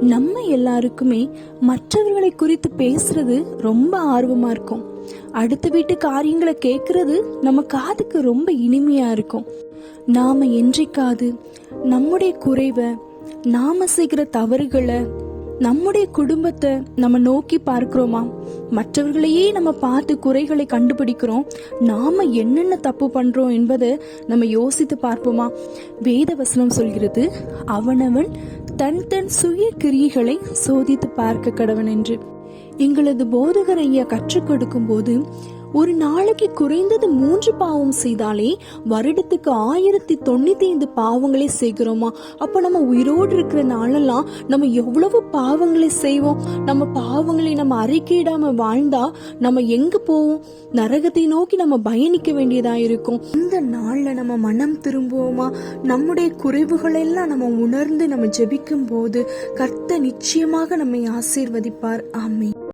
நம்ம எல்லாருக்குமே மற்றவர்களை குறித்து பேசுறது ரொம்ப ஆர்வமா இருக்கும். அடுத்த வீட்டு காரியங்களை கேட்கறது நம்ம காதுக்கு ரொம்ப இனிமையா இருக்கும். நாம என்றைக்காது நம்முடைய குறைவை நாம செய்கிற தவறுகளை நம்முடைய குடும்பத்தை நம்ம நோக்கி பார்க்கிறோமா? மற்றவர்களையே நம்ம பார்த்து குறைகளை கண்டுபிடிக்கிறோம். நாம என்னென்ன தப்பு பண்றோம் என்பதை நம்ம யோசித்து பார்ப்போமா? வேத வசனம் சொல்கிறது அவனவன் தன் தன் சுய கிரியைகளை சோதித்து பார்க்க கடவன் என்று எங்களது போதகர் ஐயா கற்றுக் கொடுக்கும் போது ஒரு நாளைக்கு குறைந்தது மூன்று பாவம் செய்தாலே வருடத்துக்கு ஆயிரத்தி தொண்ணூத்தி ஐந்து பாவங்களே செய்கிறோமா? அப்ப நம்ம உயிரோடு இருக்கிற நாளெல்லாம் நம்ம எவ்வளவு பாவங்களை செய்வோம்? நம்ம பாவங்களை நம்ம அறிக்கையிடாம வாழ்ந்தா நம்ம எங்க போவோம்? நரகத்தை நோக்கி நம்ம பயணிக்க வேண்டியதா இருக்கும். இந்த நாள்ல நம்ம மனம் திரும்புவோமா? நம்முடைய குறைவுகளை எல்லாம் நம்ம உணர்ந்து நம்ம ஜெபிக்கும் போது கர்த்த நிச்சயமாக நம்மை ஆசீர்வதிப்பார். ஆமென்.